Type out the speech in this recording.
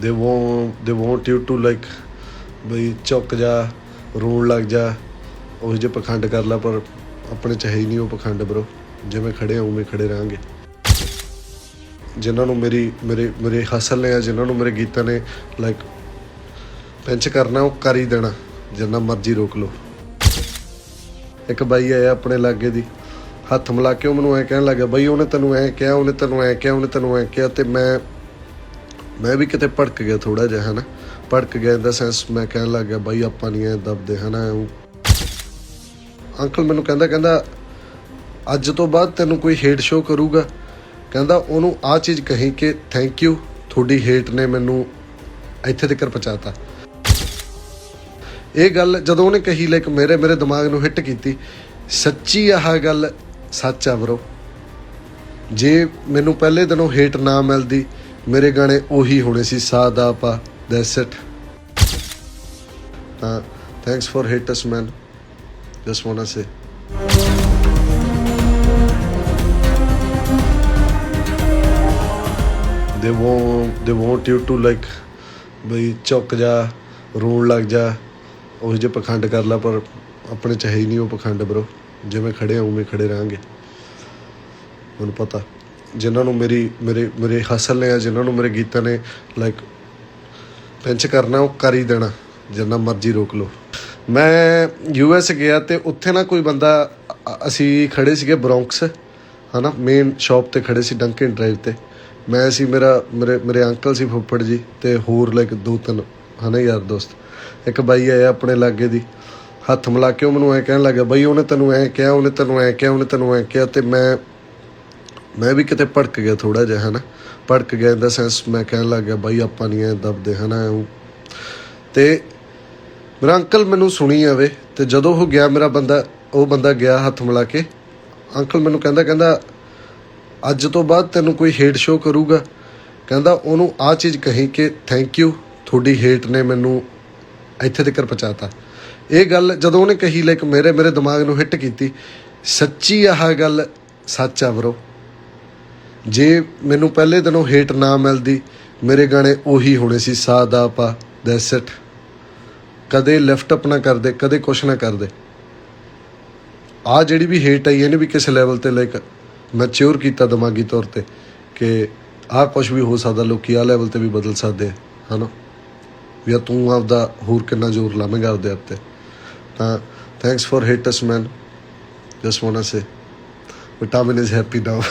ਦੇ want they want you to like ਬਈ ਚੁੱਕ ਜਾ, ਰੋਣ ਲੱਗ ਜਾ। ਉਹ ਜੇ ਪਖੰਡ ਕਰ ਲੈ, ਪਰ ਆਪਣੇ ਚ ਹੈ ਹੀ ਨਹੀਂ ਉਹ ਪਖੰਡ ਬ్రో ਜਿਵੇਂ ਖੜੇ ਆ, ਉਵੇਂ ਖੜੇ ਰਾਂਗੇ ਜਿਨ੍ਹਾਂ ਨੂੰ ਮੇਰੀ, ਮੇਰੇ ਮੇਰੇ ਹਸਲ ਨੇ ਜਿਨ੍ਹਾਂ ਨੂੰ ਮੇਰੇ ਗੀਤਾਂ ਨੇ ਲਾਈਕ ਪਿੰਚ ਕਰਨਾ, ਉਹ ਕਰ ਹੀ ਦੇਣਾ। ਜਿੰਨਾ ਮਰਜ਼ੀ ਰੋਕ ਲਓ। ਇੱਕ ਬਾਈ ਆਇਆ ਆਪਣੇ ਲਾਗੇ ਦੀ, ਹੱਥ ਮਿਲਾ ਕੇ ਉਹ ਮੈਨੂੰ ਐ ਕਹਿਣ ਲੱਗਾ, ਬਈ ਉਹਨੇ ਤੈਨੂੰ ਐ ਕਿਹਾ, ਉਹਨੇ ਤੈਨੂੰ ਐ ਕਿਹਾ, ਉਹਨੇ ਤੈਨੂੰ ਐ ਕਿਹਾ ਤੇ ਮੈਂ ਮੈਂ ਵੀ ਕਿਤੇ ਭੜਕ ਗਿਆ ਥੋੜਾ ਜਿਹਾ, ਹਨਾ? ਭੜਕ ਗਿਆ ਇਨ ਦਾ ਸੈਂਸ ਮੈਂ ਕਹਿਣ ਲੱਗ ਗਿਆ, ਬਾਈ, ਆਪਾਂ ਨਹੀਂ ਐ ਦਬਦੇ, ਹਨਾ ਉਹ ਅੰਕਲ ਮੈਨੂੰ ਕਹਿੰਦਾ ਕਹਿੰਦਾ, ਅੱਜ ਤੋਂ ਬਾਅਦ ਤੈਨੂੰ ਕੋਈ ਹੇਟ ਸ਼ੋ ਕਰੂਗਾ। ਕਹਿੰਦਾ, ਉਹਨੂੰ ਆ ਚੀਜ਼ ਕਹੀ ਕਿ ਥੈਂਕ ਯੂ ਤੁਹਾਡੀ ਹੇਟ ਨੇ ਮੈਨੂੰ ਇੱਥੇ ਤੱਕ ਪਹੁੰਚਾਤਾ। ਇਹ ਗੱਲ ਜਦੋਂ ਉਹਨੇ ਕਹੀ ਲਾਈਕ ਮੇਰੇ ਮੇਰੇ ਦਿਮਾਗ ਨੂੰ ਹਿੱਟ ਕੀਤੀ, ਸੱਚੀ ਆਹ ਗੱਲ ਸੱਚ ਆ ਬਰੋ ਜੇ ਮੈਨੂੰ ਪਹਿਲੇ ਦਿਨੋਂ ਹੇਟ ਨਾ ਮਿਲਦੀ ਮੇਰੇ ਗਾਣੇ ਉਹੀ ਹੋਣੇ ਸੀ, ਸਾਦਾ ਪਾ ਦੈਟਸ ਇਟ ਤਾਂ thanks for haters man just want to say they want they want you to like ਬਈ ਚੁੱਕ ਜਾ, ਰੋਣ ਲੱਗ ਜਾ, ਉਹ ਜੇ ਪਖੰਡ ਕਰ ਲਾ, ਪਰ ਆਪਣੇ ਚ ਹੈ ਹੀ ਨਹੀਂ ਉਹ ਪਖੰਡ ਬ్రో ਜਿਵੇਂ ਖੜੇ ਆ, ਉਵੇਂ ਖੜੇ ਰਾਂਗੇ ਮੈਨੂੰ ਪਤਾ। ਜਿਨ੍ਹਾਂ ਨੂੰ ਮੇਰੀ, ਮੇਰੇ ਮੇਰੇ ਹਸਲ ਨੇ ਆ ਜਿਨ੍ਹਾਂ ਨੂੰ ਮੇਰੇ ਗੀਤਾਂ ਨੇ ਲਾਈਕ ਪਿੰਚ ਕਰਨਾ, ਉਹ ਕਰ ਹੀ ਦੇਣਾ, ਜਿੰਨਾ ਮਰਜ਼ੀ ਰੋਕ ਲਓ। ਮੈਂ ਯੂ ਐਸ ਗਿਆ ਤੇ ਉੱਥੇ ਨਾ ਕੋਈ ਬੰਦਾ ਅਸੀਂ ਖੜੇ ਸੀਗੇ ਬ੍ਰੌਂਕਸ ਹਨਾ ਮੇਨ ਸ਼ਾਪ ਤੇ ਖੜੇ ਸੀ ਡੰਕਨ ਡਰਾਈਵ ਤੇ। ਮੈਂ ਸੀ, ਮੇਰਾ, ਮੇਰੇ ਮੇਰੇ ਅੰਕਲ ਸੀ ਫੁੱਫੜ ਜੀ ਤੇ ਹੋਰ ਲਾਈਕ ਦੋ ਤਿੰਨ, ਹਨਾ, ਯਾਰ ਦੋਸਤ। ਇੱਕ ਬਾਈ ਆਇਆ ਆਪਣੇ ਲਾਗੇ ਦੀ, ਹੱਥ ਮਿਲਾ ਕੇ ਉਹ ਮੈਨੂੰ ਐ ਕਹਿਣ ਲੱਗਾ, ਬਾਈ, ਉਹਨੇ ਤੈਨੂੰ ਐ ਕਿਹਾ, ਉਹਨੇ ਤੈਨੂੰ ਐ ਕਿਹਾ, ਉਹਨੇ ਤੈਨੂੰ ਐ ਕਿਹਾ, ਤੇ ਮੈਂ ਮੈਂ ਵੀ ਕਿਤੇ ਭੜਕ ਗਿਆ ਥੋੜਾ ਜਿਹਾ, ਹਨਾ? ਭੜਕ ਗਿਆ ਇਨ ਦਾ ਸੈਂਸ ਮੈਂ ਕਹਿਣ ਲੱਗ ਗਿਆ, ਬਾਈ, ਆਪਾਂ ਨਹੀਂ ਐ ਦਬਦੇ, ਹਨਾ ਉਹ ਤੇ ਮੇਰਾ ਅੰਕਲ ਮੈਨੂੰ ਸੁਣੀ ਆਵੇ ਤੇ ਜਦੋਂ ਉਹ ਗਿਆ, ਮੇਰਾ ਬੰਦਾ, ਉਹ ਬੰਦਾ ਗਿਆ ਹੱਥ ਮਿਲਾ ਕੇ, ਅੰਕਲ ਮੈਨੂੰ ਕਹਿੰਦਾ ਕਹਿੰਦਾ, ਅੱਜ ਤੋਂ ਬਾਅਦ ਤੈਨੂੰ ਕੋਈ ਹੇਟ ਸ਼ੋ ਕਰੂਗਾ। ਕਹਿੰਦਾ, ਉਹਨੂੰ ਆ ਚੀਜ਼ ਕਹੀ ਕਿ ਥੈਂਕ ਯੂ ਤੁਹਾਡੀ ਹੇਟ ਨੇ ਮੈਨੂੰ ਇੱਥੇ ਤੱਕ ਪਹੁੰਚਾਤਾ। ਇਹ ਗੱਲ ਜਦੋਂ ਉਹਨੇ ਕਹੀ ਲਾਈਕ ਮੇਰੇ ਮੇਰੇ ਦਿਮਾਗ ਨੂੰ ਹਿੱਟ ਕੀਤੀ, ਸੱਚੀ ਆਹ ਗੱਲ ਸੱਚ ਆ ਬਰੋ ਜੇ ਮੈਨੂੰ ਪਹਿਲੇ ਦਿਨੋਂ ਹੇਟ ਨਾ ਮਿਲਦੀ ਮੇਰੇ ਗਾਣੇ ਉਹੀ ਹੋਣੇ ਸੀ ਸਾਦਾ ਪਾ ਦੈਟਸ ਇਟ ਕਦੇ ਲਿਫਟ ਅਪ ਨਾ ਕਰਦੇ ਕਦੇ ਕੁਛ ਨਾ ਕਰਦੇ। ਆ ਜਿਹੜੀ ਵੀ ਹੇਟ ਆਈ ਇਹਨੇ ਵੀ ਕਿਸੇ ਲੈਵਲ ਤੇ ਲਾਈਕ ਮੈਚੁਰ ਕੀਤਾ ਦਿਮਾਗੀ ਤੌਰ ਤੇ ਕਿ ਆਹ ਕੁਝ ਵੀ ਹੋ ਸਕਦਾ ਲੋਕੀ ਆ ਲੈਵਲ ਤੇ ਵੀ ਬਦਲ ਸਕਦੇ ਆ, ਹਨਾ? ਵੀ ਆ ਤੂੰ ਆਪਦਾ ਹੋਰ ਕਿੰਨਾ ਜ਼ੋਰ ਲਾਵੇਂਗਾ ਆਪਦੇ ਉੱਤੇ ਤਾਂ। Thanks for haters man just want to say vitamin is happy now